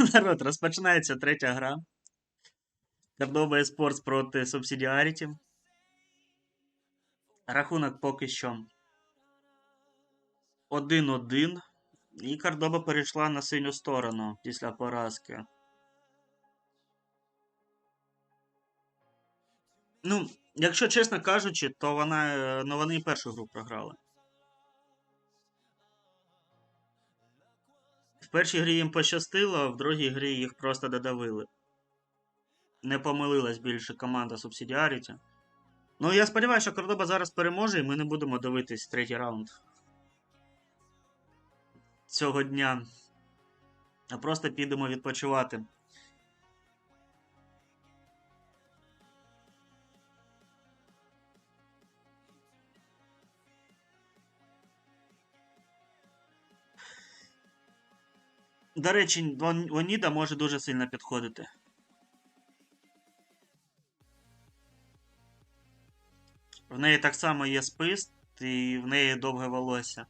народ, розпочинається третя гра. Кордоба Esports проти Subsidiarity. Рахунок поки що 1-1. І Кордоба перейшла на синю сторону після поразки. Ну, якщо чесно кажучи, то вона, е, ну, вони і першу гру програли. В першій грі їм пощастило, а в другій грі їх просто додавили. Не помилилась більше команда Subsidiarity. Ну, я сподіваюся, що Кордоба зараз переможе, і ми не будемо дивитись третій раунд цього дня. А просто підемо відпочивати. До речі, Воніда може дуже сильно підходити. В неї так само є спис, і в неї довге волосся.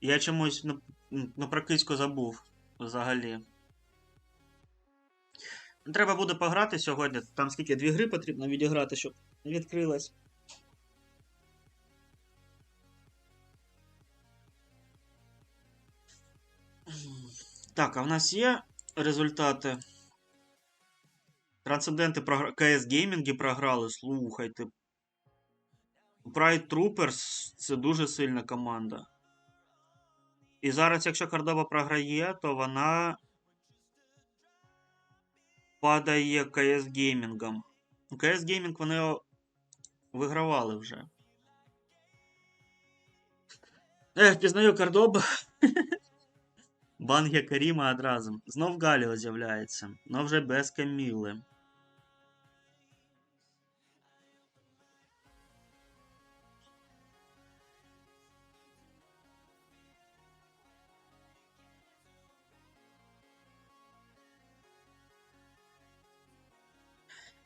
Я чомусь ну, ну, про киську забув взагалі. Треба буде пограти сьогодні. Там скільки дві гри потрібно відіграти, щоб відкрилась. Так, а в нас є результати. Трансценденти програ... КС Геймінги програли, слухайте. Pride Troopers це дуже сильна команда. І зараз, якщо Кордоба програє, то вона падає КС Геймінгом. КС Геймінг вони вигравали вже. Ех, пізнаю Кордоба. Банги Каріма одразу. Знов Галіо з'являється, но вже без Каміли.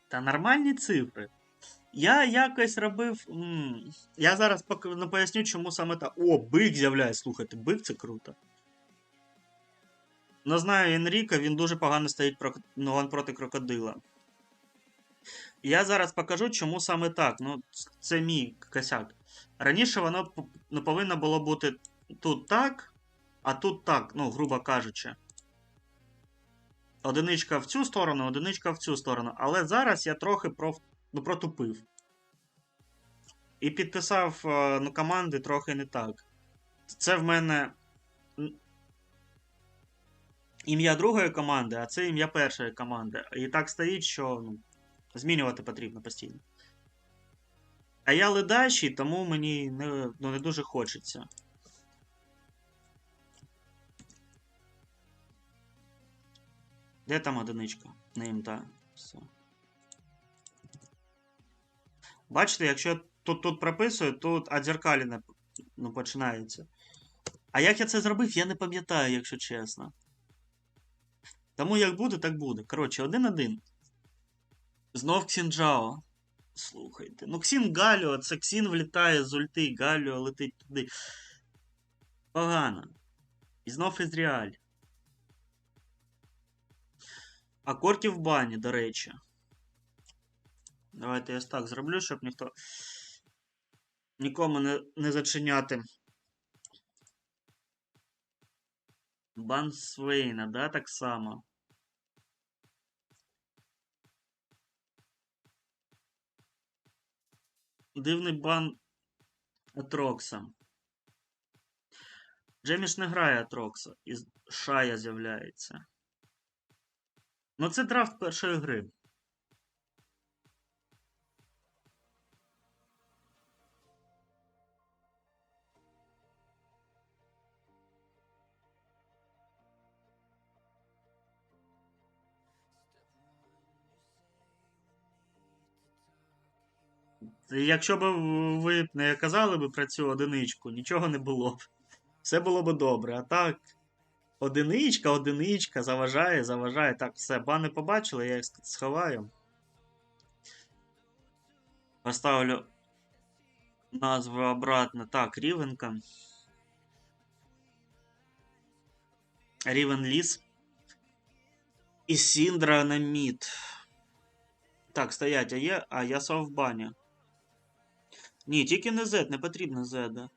Та нормальні цифри. Я якось робив. Я зараз ну, поясню, чому саме так. О, бик з'являється. Слухайте, бик це круто. Ну, знаю Енріка, він дуже погано стоїть ну, проти крокодила. Я зараз покажу, чому саме так. Ну, це мій косяк. Раніше воно ну, повинно було бути тут так, а тут так, ну, грубо кажучи. Одиничка в цю сторону, одиничка в цю сторону. Але зараз я трохи про... ну, протупив. І підписав е, ну, команди трохи не так. Це в мене ім'я другої команди, а це ім'я першої команди. І так стоїть, що ну, змінювати потрібно постійно. А я ледачий, тому мені не, ну, не дуже хочеться. Де там одиничка? Не імта. Все. Бачите, якщо тут, тут прописую, тут адзеркаліне ну, починається. А як я це зробив, я не пам'ятаю, якщо чесно. Тому як буде, так буде. Коротше, один-один. Знов Ксінджао. Слухайте. Ну, Ксін Галіо, це Ксін влітає з ульти, Галіо летить туди. Погано. І знов Ізріаль. А корки в бані, до речі. Давайте я так зроблю, щоб ніхто нікому не, не зачиняти. Бан Свейна, да, так само. Дивний бан Атрокса. Джеміш не грає Атрокса. І Шая з'являється. Ну, це драфт першої гри. Якщо б ви не казали б про цю одиничку, нічого не було б. Все було б добре. А так, одиничка, одиничка, заважає, заважає. Так, все, бани побачили, я їх сховаю. Поставлю назву обратно. Так, рівенка. Рівен Ліс. І Сіндра на мід. Так, стоять, а є. А я сов. Ні, тільки не Z, не потрібно Z. Да.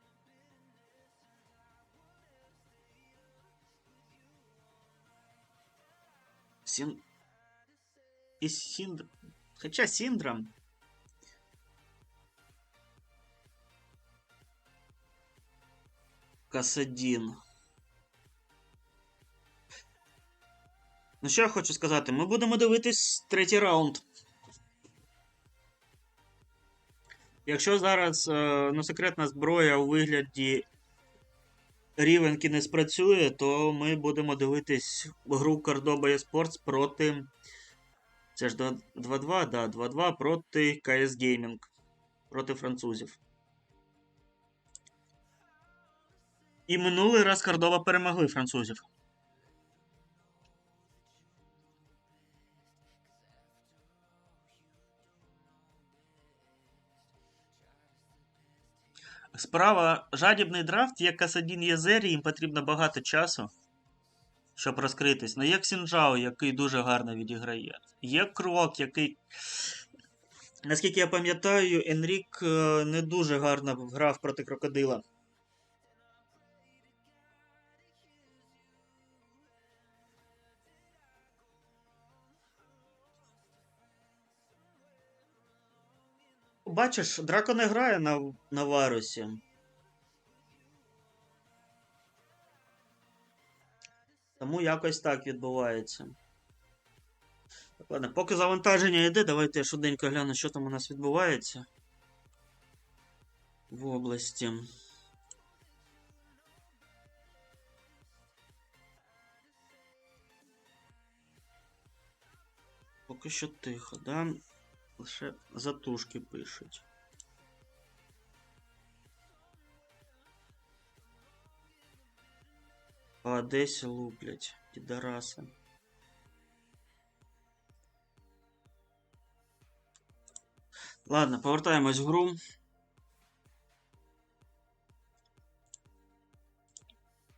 Сін... І Сіндр... Хоча Сіндра... Касадін. Ну, що я хочу сказати? Ми будемо дивитись третій раунд. Якщо зараз е, ну, секретна зброя у вигляді рівенки не спрацює, то ми будемо дивитись гру Cordoba eSports проти. Це ж 2-2, да, 2-2 проти CS Gaming. Проти французів. І минулий раз Кордоба перемогли французів. Справа жадібний драфт, як Касадін Єзері, їм потрібно багато часу, щоб розкритись. Ну, є Ксінджао, який дуже гарно відіграє. Є Крок, який. Наскільки я пам'ятаю, Енрік е, не дуже гарно грав проти крокодила. Бачиш, Драко не грає на, на Варусі. Тому якось так відбувається. Так, ладно, поки завантаження йде, давайте я швиденько гляну, що там у нас відбувається. В області. Поки що тихо, да? Лише затушки пишуть. По Одесі луплять, підараси. Ладно, повертаємось в гру.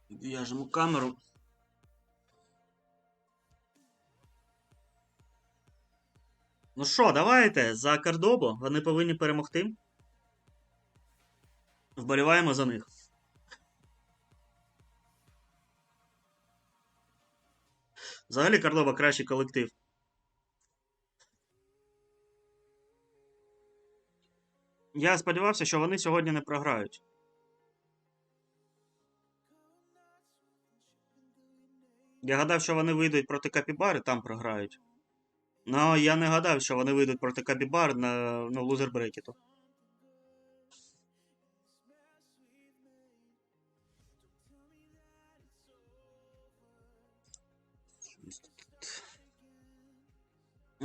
В'яжемо камеру. Ну що, давайте за Кардобо. Вони повинні перемогти. Вболіваємо за них. Взагалі Кардоба кращий колектив. Я сподівався, що вони сьогодні не програють. Я гадав, що вони вийдуть проти Капібари, там програють. Ну, я не гадав, що вони вийдуть проти Кабібар на ну, лузер брекету.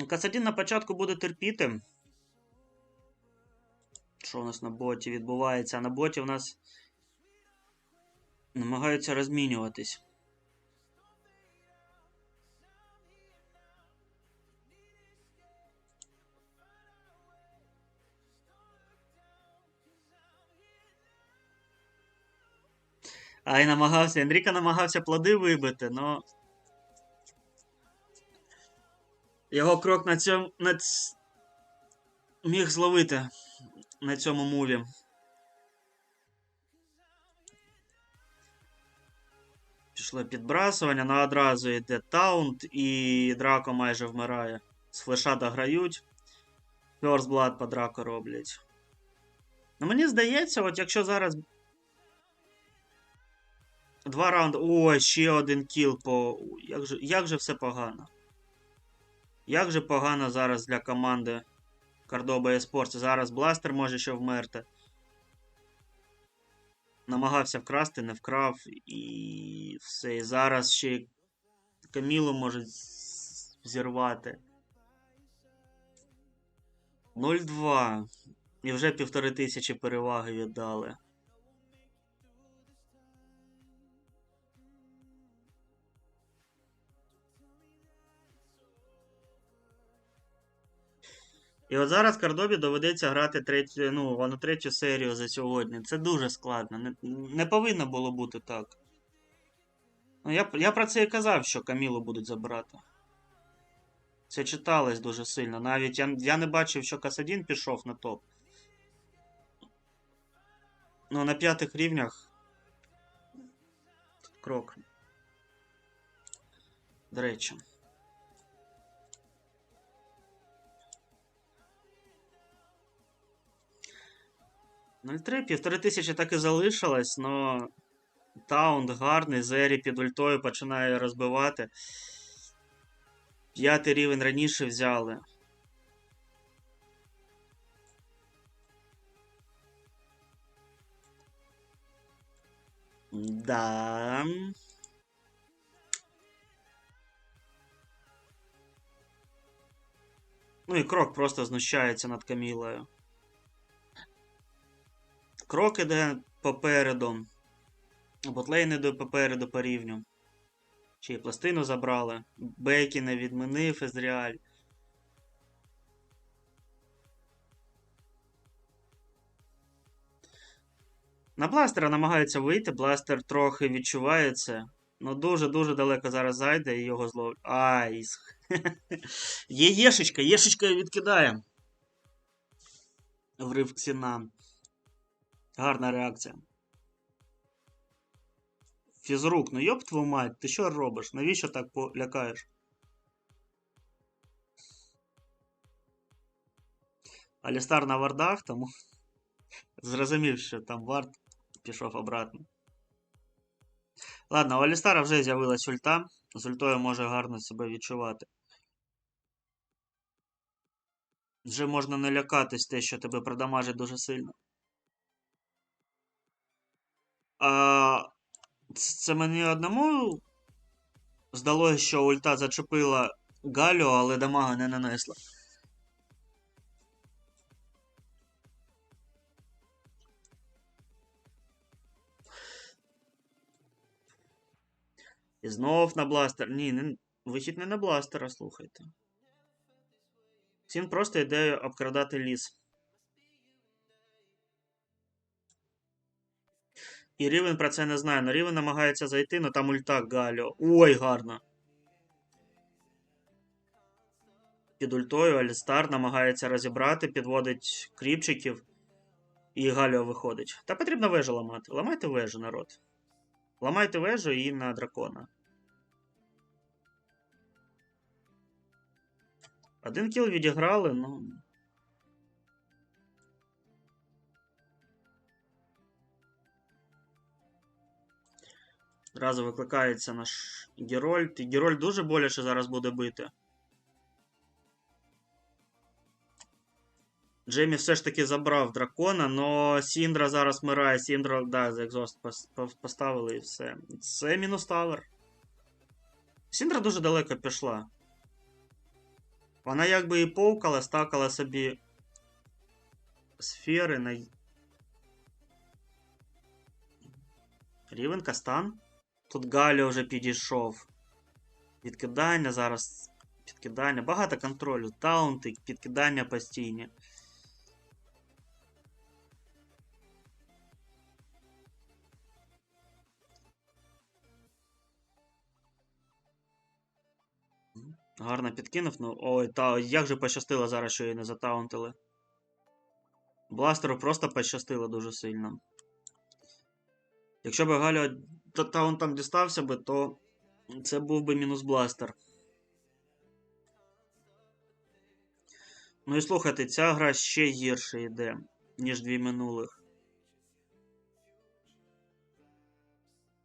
Касадін на початку буде терпіти. Що у нас на боті відбувається? На боті у нас намагаються розмінюватись. А й намагався. Енріка намагався плоди вибити, но. Його крок на цьому. На ц... міг зловити на цьому муві. Пішло підбрасування, але одразу йде таунт, і Драко майже вмирає. З флеша дограють. First Blood по Драко роблять. Ну, мені здається, от якщо зараз Два раунди. О, ще один кіл по. Як же як же все погано. Як же погано зараз для команди Cordoba Esports. Зараз бластер може ще вмерти. Намагався вкрасти, не вкрав. І все. І зараз ще Камілу можуть зірвати. 0-2. І вже півтори тисячі переваги віддали. І от зараз Кардобі доведеться грати третю, ну, воно третю серію за сьогодні. Це дуже складно. Не, не повинно було бути так. Ну, я, я про це і казав, що Камілу будуть забирати. Це читалось дуже сильно. Навіть я, я не бачив, що Касадін пішов на топ. Ну, на п'ятих рівнях. Крок. До речі. Нуль три, півтори тисячі так і залишилось, но таунт гарний, Зері під ультою починає розбивати. П'ятий рівень раніше взяли. Да. Ну і крок просто знущається над Камілою. Крок іде попереду. Ботлейн іде попереду по рівню. Чи пластину забрали. Бейкі не відмінив Езріаль. На бластера намагаються вийти, бластер трохи відчуває це. Ну дуже-дуже далеко зараз зайде і його зловлять. Ай. Є єшечка, єшечка відкидає. Врив Ксіна. Гарна реакція. Фізрук, ну йоп твою мать, ти що робиш? Навіщо так полякаєш? Алістар на вардах, тому зрозумів, що там вард пішов обратно. Ладно, у Алістара вже з'явилась ульта. З ультою може гарно себе відчувати. Вже можна не лякатись те, що тебе продамажить дуже сильно. А, це мені одному здалося, що ульта зачепила Галю, але дамага не нанесла. І знов на бластер. Ні, не... вихід не на бластера, слухайте. Сін просто йде обкрадати ліс. І Рівен про це не знає. Но Рівен намагається зайти, но там ульта Галіо. Ой, гарно. Під ультою Алістар намагається розібрати, підводить кріпчиків. І Галіо виходить. Та потрібно вежу ламати. Ламайте вежу, народ. Ламайте вежу і на дракона. Один кіл відіграли, ну. Зразу викликається наш Герольд. І Герольд дуже боляче зараз буде бити. Джеймі все ж таки забрав дракона, но Сіндра зараз вмирає. Сіндра, да, за екзост поставили і все. Це мінус тавер. Сіндра дуже далеко пішла. Вона якби і повкала, стакала собі сфери на. Рівен Кастан. Тут Галя вже підійшов. Відкидання зараз. Підкидання. Багато контролю. Таунти, підкидання постійні. Гарно підкинув. Ну, ой, та як же пощастило зараз, що її не затаунтили. Бластеру просто пощастило дуже сильно. Якщо б Галя таунт там дістався би, то це був би мінус бластер. Ну і слухайте, ця гра ще гірше йде, ніж дві минулих.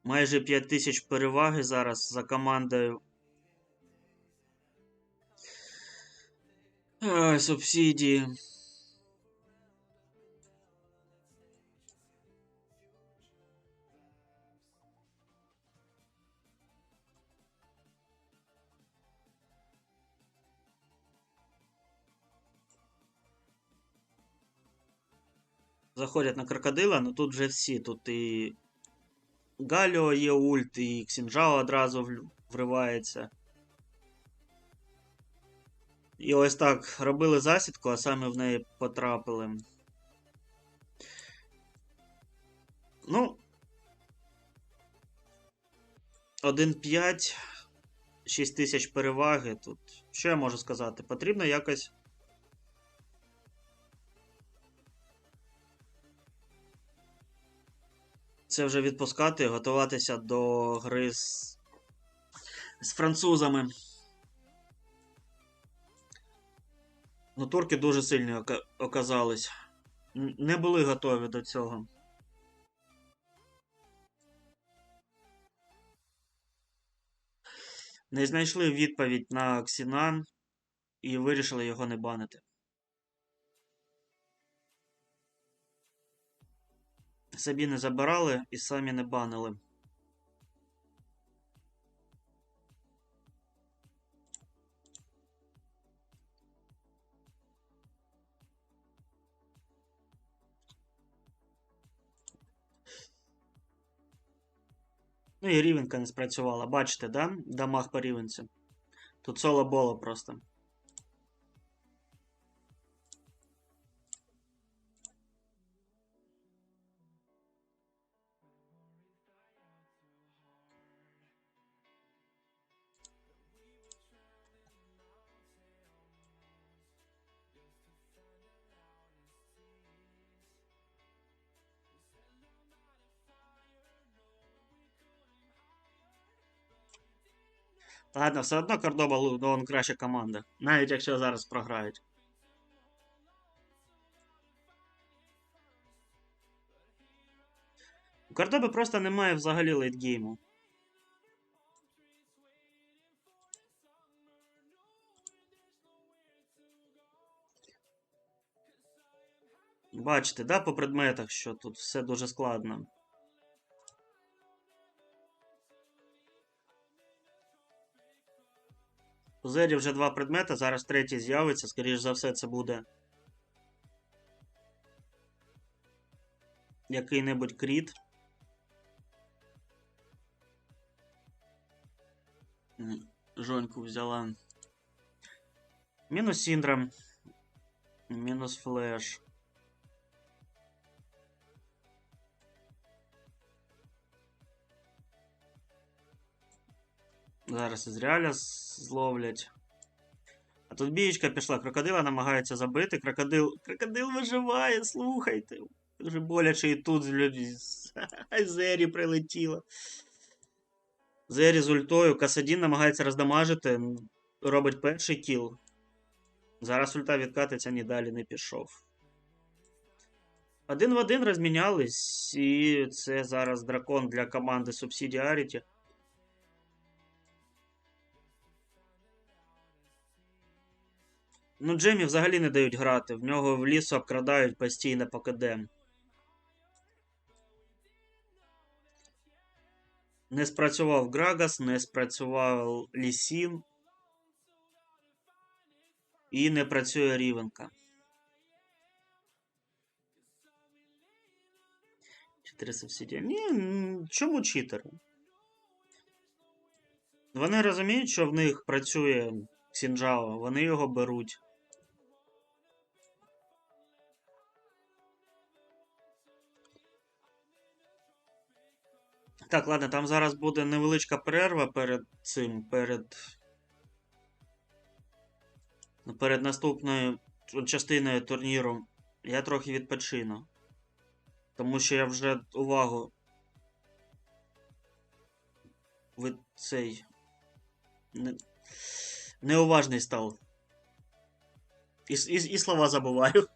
Майже 5000 переваги зараз за командою. Ай, субсидії. Заходять на крокодила, ну тут вже всі. Тут і Галіо є ульт, і Ксінжао одразу вривається. І ось так робили засідку, а саме в неї потрапили. Ну. 1-5, 6 тисяч переваги тут. Що я можу сказати? Потрібно якось. Це вже відпускати, готуватися до гри з, з французами. Ну, турки дуже сильні ока- оказались. Не були готові до цього. Не знайшли відповідь на Ксіна і вирішили його не банити. Собі не забирали і самі не банили. Ну і рівенка не спрацювала. Бачите, да? Дамаг по рівенцю. Тут соло боло просто. Ладно, все одно Кордоба Лудон краща команда. Навіть якщо зараз програють. У Кордоби просто немає взагалі лейтгейму. Бачите, да, по предметах, що тут все дуже складно. У Зері вже два предмети, зараз третій з'явиться, скоріш за все, це буде. Який-небудь кріт. Жоньку взяла. Мінус Сіндрам. Мінус флеш. Зараз із реаля зловлять. А тут бієчка пішла, крокодила намагається забити. Крокодил. Крокодил виживає, слухайте. Дуже боляче і тут з. Зері прилетіло. Зері з ультою. Касадін намагається роздамажити. Робить перший кіл. Зараз ульта відкатиться, ні далі не пішов. Один в один розмінялись, і це зараз дракон для команди Subsidiarity. Ну, Джемі взагалі не дають грати. В нього в лісу обкрадають постійно по КД. Не спрацював Грагас, не спрацював Лісін. І не працює Рівенка. 4 субсидії. Ні, чому читери? Вони розуміють, що в них працює Сінджао, вони його беруть. Так, ладно, там зараз буде невеличка перерва перед цим, перед. ну, Перед наступною частиною турніру. Я трохи відпочину. Тому що я вже увагу. Ви цей. Не... Неуважний став. І, і, і слова забуваю.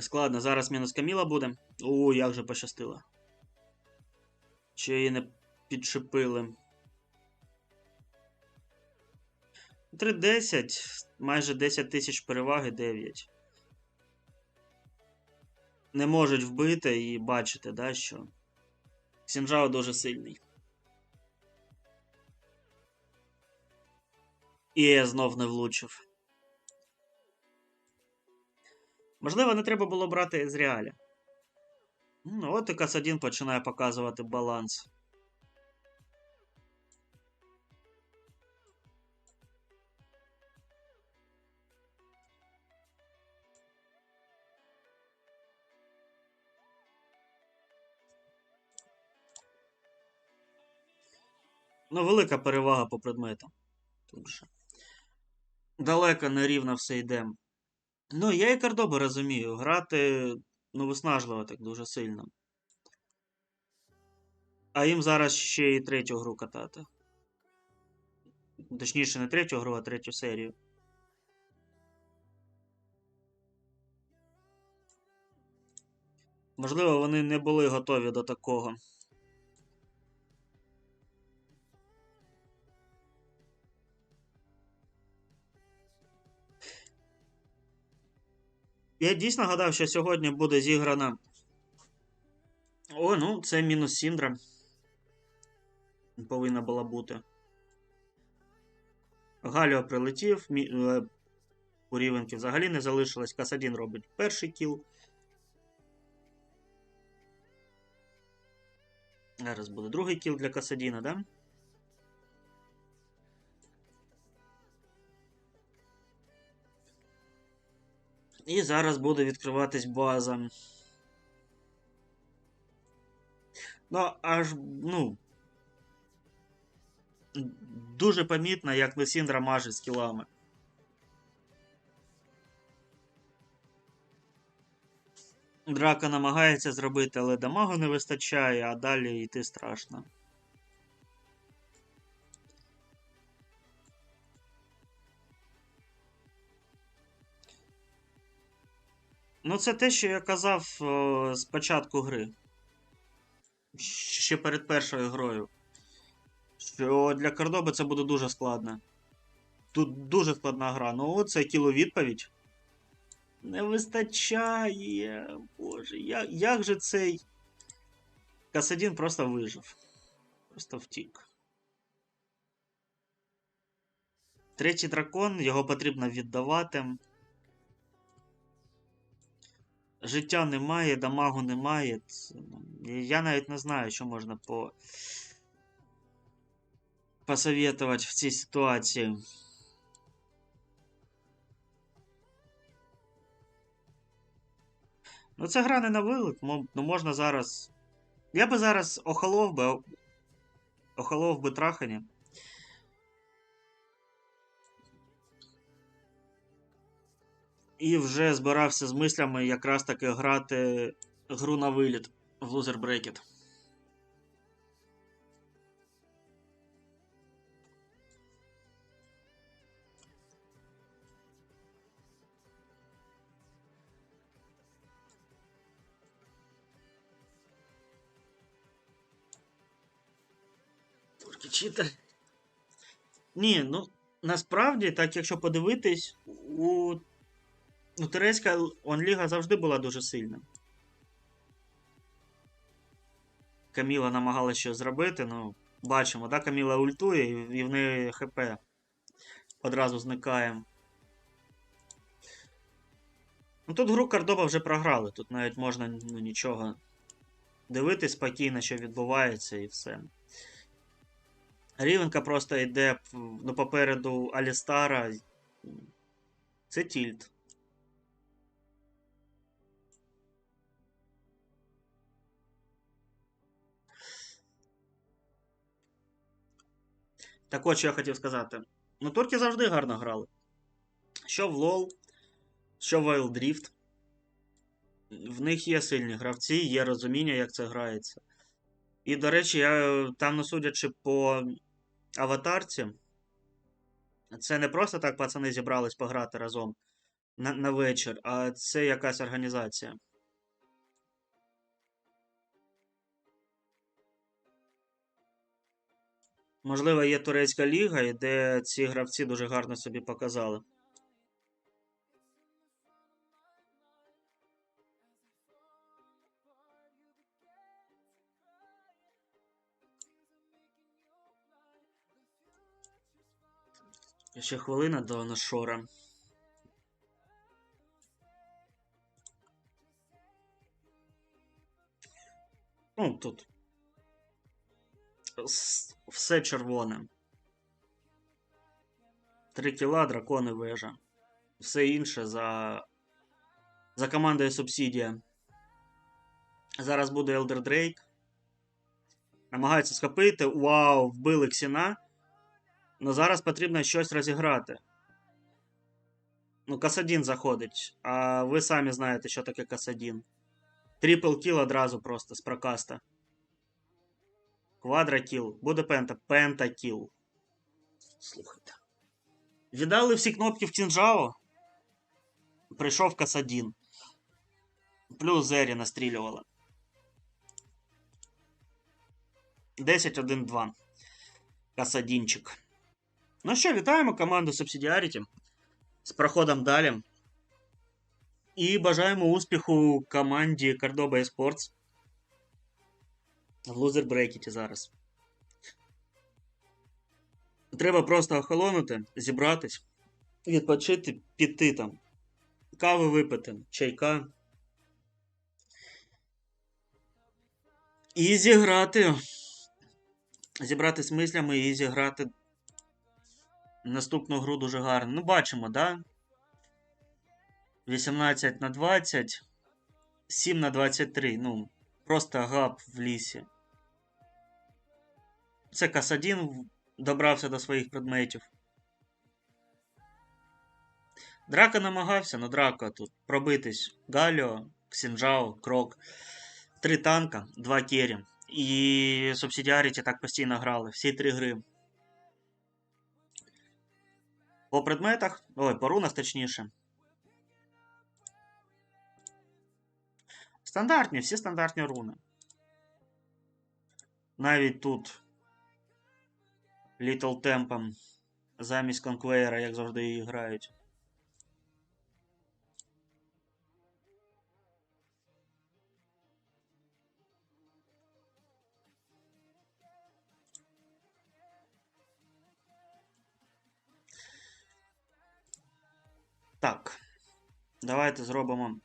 Складно, зараз мінус Каміла буде. У, як же пощастило. Чи її не підшипили. 3-10, майже 10 тисяч переваги 9. Не можуть вбити і бачите, да, що Сінджао дуже сильний. І я знов не влучив. Можливо, не треба було брати з реаля. Ну, От і Кас1 починає показувати баланс. Ну, велика перевага по предметам. Тут же. Далеко не рівно все йдемо. Ну, я і Кордоби розумію. Грати ну, виснажливо так дуже сильно. А їм зараз ще і третю гру катати. Точніше, не третю гру, а третю серію. Можливо, вони не були готові до такого. Я дійсно гадав, що сьогодні буде зіграна. О, ну, це мінус Сіндра. Повинна була бути. Галіо прилетів. Мі... е, У Рівенки взагалі не залишилось. Касадін робить перший кіл. Зараз буде другий кіл для Касадіна, да? І зараз буде відкриватись база. Ну, аж, ну. Дуже помітно, як Лесіндра маже з кілами. Драка намагається зробити, але дамагу не вистачає, а далі йти страшно. Ну, це те, що я казав з початку гри. Ще перед першою грою. Що для Кордоби це буде дуже складно. Тут дуже складна гра. Ну, це кіло відповідь. Не вистачає. Боже, як, як же цей. Касадін просто вижив. Просто втік. Третій дракон, його потрібно віддавати. Життя немає, дамагу немає. Ну, Я навіть не знаю, що можна по... посоветувати в цій ситуації. Ну, це гра не на вилик, ну можна зараз. Я би зараз охолов би. Охолов би трахані. І вже збирався з мислями якраз таки грати гру на виліт в Loser Bracket. Турки читер. Ні, ну насправді, так якщо подивитись, у Ну, турецька онліга завжди була дуже сильна. Каміла намагалася щось зробити, ну, бачимо, да, Каміла ультує і, в неї ХП одразу зникає. Ну тут гру Кордоба вже програли, тут навіть можна ну, нічого дивитись спокійно, що відбувається, і все. Рівенка просто йде ну, попереду Алістара. Це тільт. Так от, що я хотів сказати. Ну, турки завжди гарно грали. Що в LoL, що в Wild Rift. В них є сильні гравці, є розуміння, як це грається. І, до речі, я там, ну, судячи по аватарці, це не просто так пацани зібрались пограти разом на, на вечір, а це якась організація. Можливо, є турецька ліга, де ці гравці дуже гарно собі показали. Ще хвилина до нашора. Ну, тут. Все червоне. Три кіла, дракони вежа. Все інше за. За командою Субсидія. Зараз буде Elder Drake. Намагаються схопити. Вау, вбили Ксіна. Ну зараз потрібно щось розіграти. Ну, Касадін заходить. А ви самі знаєте, що таке Касадін. Трипл кіл одразу просто з прокаста. Квадракіл. Буде пента. Пентакіл. Слухайте. Віддали всі кнопки в Тінжао. Прийшов Касадін. Плюс Зері настрілювала. 10-1-2. Касадінчик. Ну що, вітаємо команду Subsidiarity з проходом далі. І бажаємо успіху команді Cordoba Esports В лузер брекеті зараз. Треба просто охолонути, зібратись, відпочити, піти там. Кави випити, чайка. І зіграти. Зібрати з мислями і зіграти наступну гру дуже гарно. Ну, бачимо, да? 18 на 20, 7 на 23. Ну, просто гап в лісі. Це Касадін добрався до своїх предметів. Драка намагався, но драка тут пробитись. Галіо, Ксінджао, Крок. Три танка, два кері. І Субсидіаріті так постійно грали. Всі три гри. По предметах. Ой, по рунах точніше. Стандартні, всі стандартні руни. Навіть тут Little Темпом замість конквейера, як завжди її грають. Так. Давайте зробимо